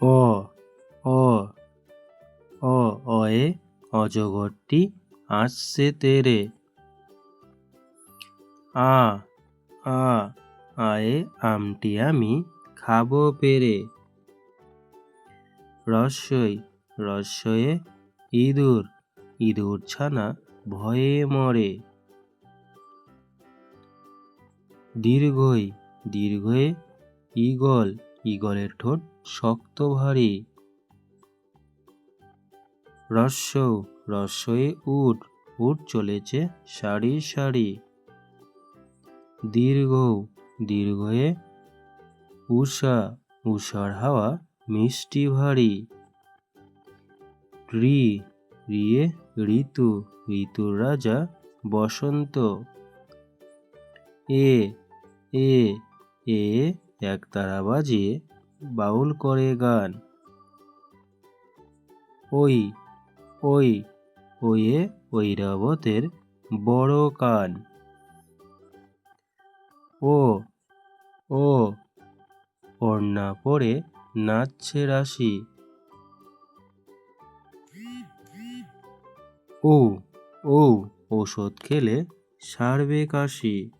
অ অ অ অয়ে অজগরটি আসছে তেরে। আ আ, আয়ে আমটি আমি খাব পেরে। রস্যই রস্যয়ে ইঁদুর ইঁদুর ছানা ভয়ে মরে। দীর্ঘই, দীর্ঘয়ে ঈগল ঈগলের ঠোঁট শক্ত ভারী। রস্য রস্যয়ে উট উট চলেছে সারি সারি। দীর্ঘ, দীর্ঘয়ে উষা উষার হাওয়া মিষ্টি ভারী। রি, রিয়ে ঋতু, ঋতুর রাজা বসন্ত। এ এ এ একতারা বাজিয়ে বাউল করে গান। ওই ওই, ওয়ে ঐরাবতের বড় কান। ও ও ওড়না পরে নাচছে রাশি। ও ও ওষুধ খেলে সারবে কাশি।